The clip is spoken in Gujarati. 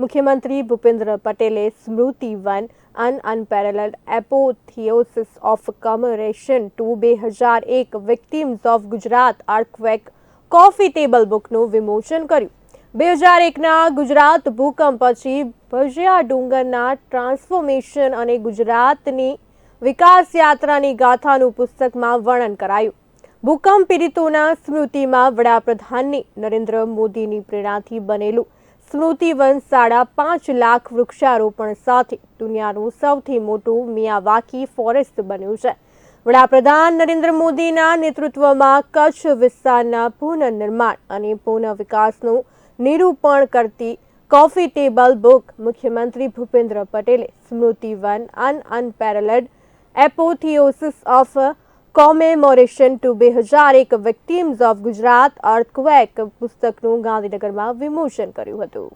મુખ્યમંત્રી ભૂપેન્દ્ર પટેલે Smritivan an unparalleled apotheosis of commemoration to બે હજાર એક victims of Gujarat earthquake coffee table બુકનું વિમોચન કર્યું. બે હજાર એકના ગુજરાત ભૂકંપ પછી ભજિયા ડુંગરના ટ્રાન્સફોર્મેશન અને ગુજરાતની વિકાસ યાત્રાની ગાથાનું પુસ્તકમાં વર્ણન કરાયું. ભૂકંપ પીડિતોના સ્મૃતિમાં વડાપ્રધાનની નરેન્દ્ર મોદીની પ્રેરણાથી બનેલું સ્મૃતિવન સાડા પાંચ લાખ વૃક્ષારોપણ સાથે દુનિયાનું સૌથી મોટું મિયાવાકી ફોરેસ્ટ બન્યું છે. વડાપ્રધાન નરેન્દ્ર મોદીના નેતૃત્વમાં કચ્છ વિસ્તારના પુનઃનિર્માણ અને પુનઃ વિકાસનું નિરૂપણ કરતી કોફી ટેબલ બુક મુખ્યમંત્રી ભૂપેન્દ્ર પટેલે Smritivan an unparalleled apotheosis of commemoration to બે હજાર એક વિક્ટિમ્સ ઓફ ગુજરાત અર્થક્વેક પુસ્તકનું ગાંધીનગરમાં વિમોચન કર્યું હતું.